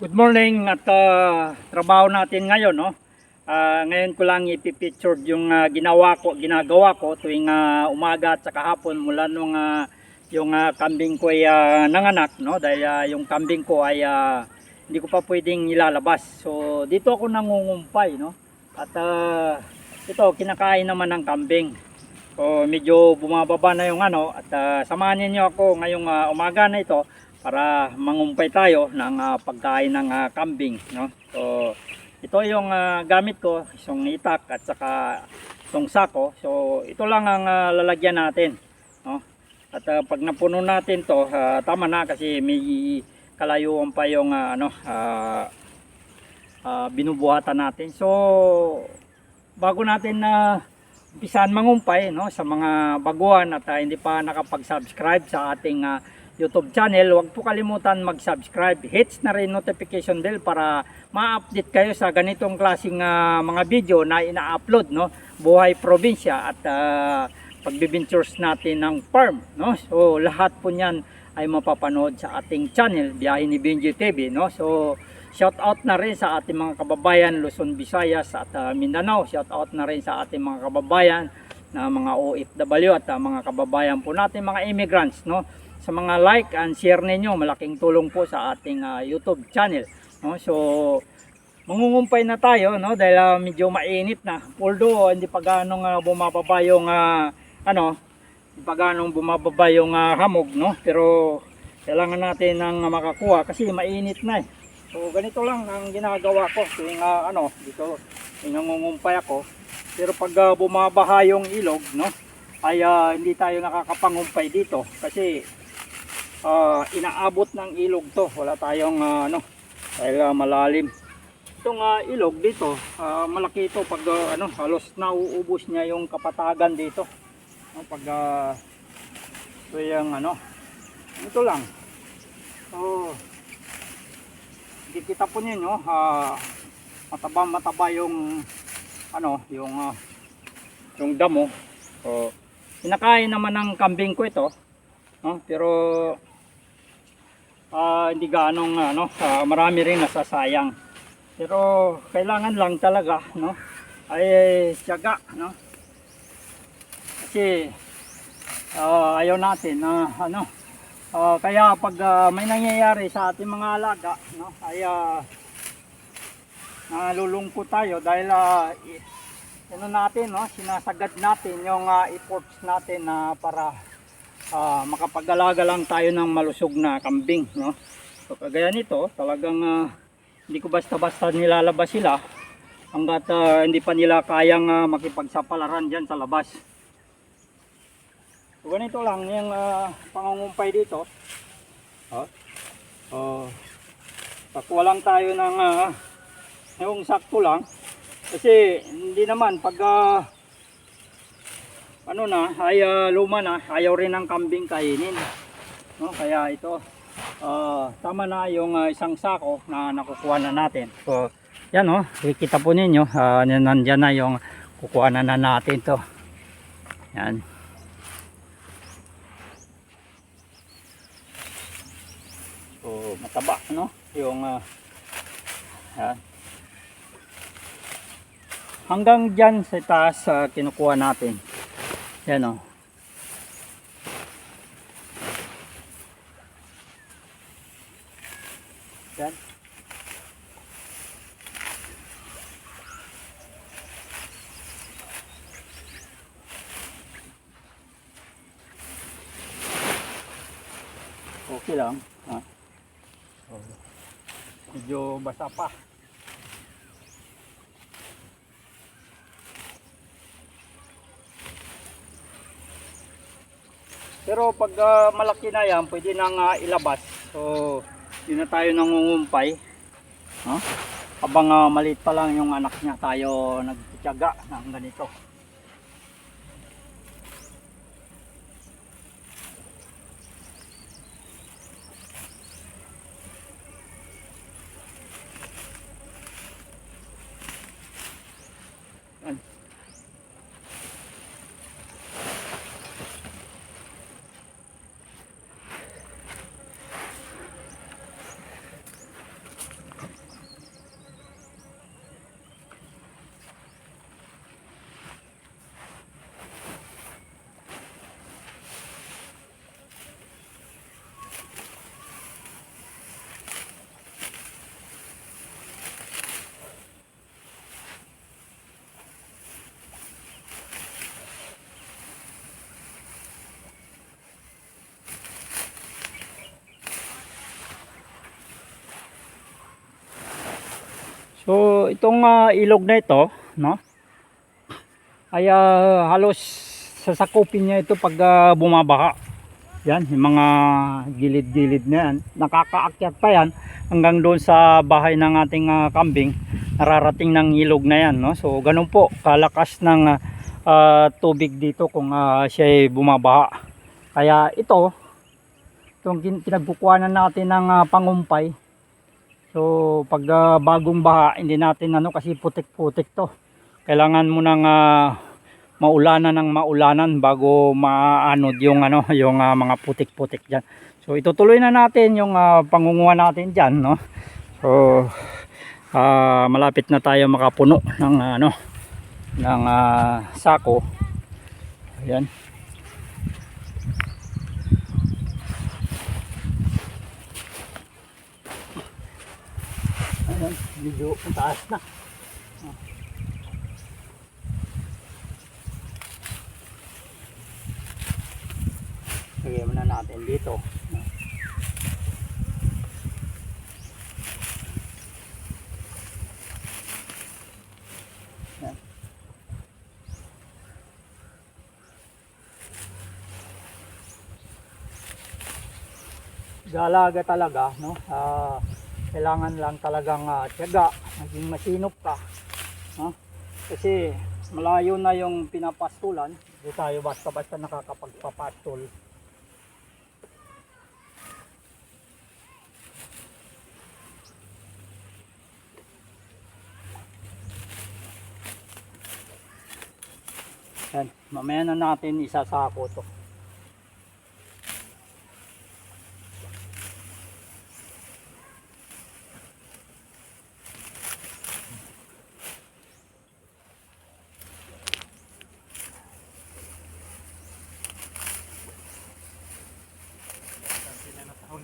Good morning at ah, trabaho natin ngayon no. Ah, ngayon ko lang ipipicture yung ah, ginawa ko, ginagawa ko tuwing ah, umaga at saka hapon mula nung ah, yung ah, kambing ko ay ah, nanganak no dahil ah, yung kambing ko ay ah, hindi ko pa pwedeng ilalabas. So dito ako nangungumpay no. At ah, ito kinakain naman ng kambing. So medyo bumababa na yung ano at ah, samahan niyo ako ngayong ah, umaga na ito para mangumpay tayo ng ah, pagkain ng ah, kambing no? So ito yung ah, gamit ko isang itak at saka itong sako. So ito lang ang ah, lalagyan natin no? At ah, pag napuno natin to ah, tama na kasi may kalayuan pa yung ah, ano ah, ah, binubuhatan natin. So bago natin na umpisahan mangumpay no sa mga baguhan at ah, hindi pa nakapag-subscribe sa ating ah, YouTube channel, huwag po kalimutan mag-subscribe. Hits na rin notification bell para ma-update kayo sa ganitong klaseng ah, mga video na ina-upload no. Buhay probinsya at uh, pagbibintures natin ng farm no. So lahat po niyan ay mapapanood sa ating channel Biyahe ni Benji TV no. So shout out na rin sa ating mga kababayan Luzon, Visayas at ah, Mindanao. Shout out na rin sa ating mga kababayan na mga OFW at ah, mga kababayan po natin mga immigrants no? Sa mga like and share ninyo malaking tulong po sa ating ah, YouTube channel no? So mangungumpay na tayo no? Dahil ah, medyo mainit na. Although hindi pa ganong ah, bumababa yung ah, ano hindi pa ganong bumababa yung ah, hamog no? Pero kailangan natin ng makakuha kasi mainit na eh. So ganito lang ang ginagawa ko tuwing ah, ano dito nangungumpay ako pero pag ah, bumabaha yung ilog no ay ah, hindi tayo nakakapangumpay dito kasi ah, inaabot ng ilog to. Wala tayong ah, ano dahil ah, malalim. Itong ah, ilog dito ah, malaki ito pag ah, ano halos nauubos niya yung kapatagan dito. No, pag uh, ito yung ano ito lang. So hindi kita po ninyo ah, mataba mataba yung ano yung ah, yung damo so kinakain naman ng kambing ko ito no? pero ah, hindi ganong ano, ah, marami rin nasasayang. Pero kailangan lang talaga no ay tiyaga no. Kasi ah, ayaw natin na ano ah, kaya pag ah, may nangyayari sa ating mga alaga no ay ah, nalulungkot tayo dahil ah, i- ano natin no sinasagad natin yung ah, efforts natin na para ah, makapag-alaga lang tayo ng malusog na kambing no so kagaya nito talagang ah, hindi ko basta-basta nilalabas sila hanggat ah, hindi pa nila kayang ah, makipagsapalaran dyan sa labas so ganito lang yung ah, pangungumpay dito oh. Oh. Pakuha lang tayo ng ah, yung sakto lang kasi hindi naman pag ah, ano na, ay ah, luma na, ayaw rin ng kambing kainin. No, kaya ito, ah, tama na yung ah, isang sako na nakukuha na natin. So, yan oh, kikita po ninyo, ah, nandyan na yung kukuha na, na natin to. Yan. So, mataba, no? Yung, ah, yan. Hanggang dyan sa taas ah, kinukuha natin. Yan o. Yan. Okay lang. Ha? Oh. Medyo basa pa. Pero pag ah, malaki na yan, pwede nang ah, ilabas. So, hindi na tayo nangungumpay. No? Habang ah, maliit pa lang yung anak niya, tayo nagtitiyaga ng ganito. Itong ah, ilog na ito, no? Ay ah, halos sasakupin niya ito pag ah, bumabaha. Yan, yung mga gilid-gilid na yan. Nakakaakyat pa yan hanggang doon sa bahay ng ating ah, kambing. Nararating ng ilog na yan, no? So, ganun po, kalakas ng ah, tubig dito kung ah, siya ay bumabaha. Kaya ito, itong pinagbukuanan natin ng ah, pangumpay. So, pag ah, bagong baha, hindi natin ano kasi putik-putik to. Kailangan mo nang ah, maulanan ng maulanan bago maanod yung ano, yung ah, mga putik-putik diyan. So, itutuloy na natin yung ah, pangunguha natin diyan, no. So, ah, malapit na tayo makapuno ng ano ng ah, sako. Ayan. Ayan, medyo taas na. Lagyan muna natin dito. Yan. Galaga talaga, no? Ah, kailangan lang talagang uh, tiyaga, maging masinop ka. No? Kasi malayo na yung pinapastulan, hindi tayo basta-basta nakakapagpapastol. Yan, mamaya na natin isasako to.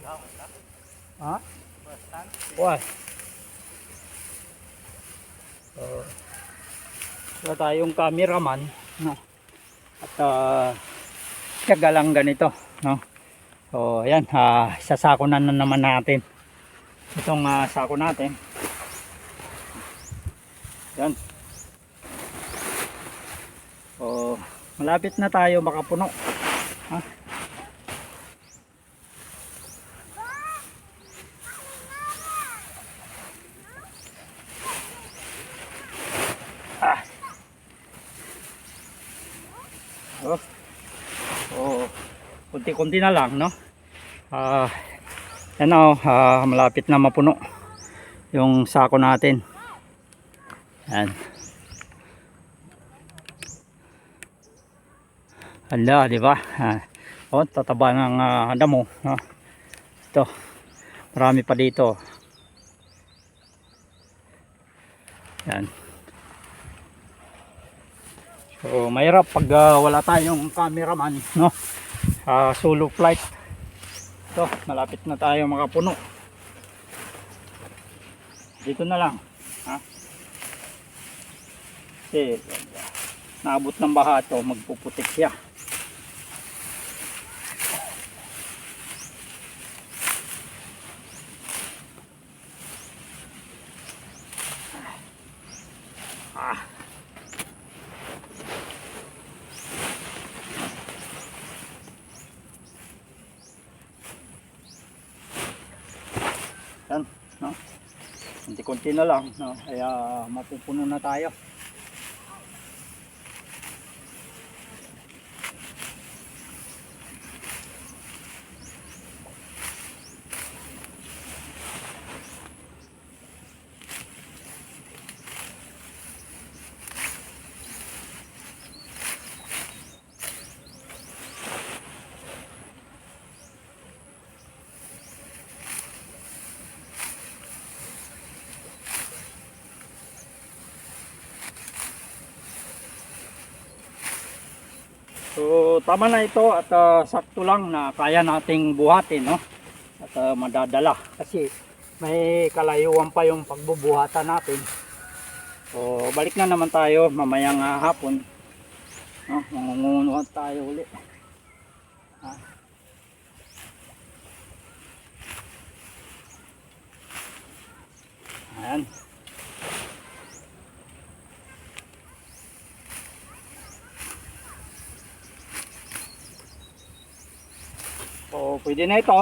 Ha? Why? So, wala tayong cameraman, no? At uh, tiyaga lang ganito, no? So, ayan, uh, sasako na, na naman natin. Itong ah, sako natin. Yan. So, malapit na tayo makapuno. Oh. Oh. Kunti-kunti na lang, no? Ah, yan na, oh, ah, malapit na mapuno yung sako natin. Yan. Hala, di ba? Ah, oh, tataba ng uh, damo, no? Ito. Marami pa dito. Yan. So, mahirap pag ah, wala tayong cameraman, no? Ah, solo flight. Ito, malapit na tayo makapuno. Dito na lang. Ha? Kasi, naabot ng baha ito, magpuputik siya. Ah. Yan, no? Kunti-kunti na lang, no? Kaya mapupuno na tayo. So tama na ito at ah, sakto lang na kaya nating buhatin no. At ah, madadala kasi may kalayuan pa yung pagbubuhatan natin. So balik na naman tayo mamayang ah, hapon. No, mangungunuhan tayo uli. Ha? Ayan. Pwede na ito.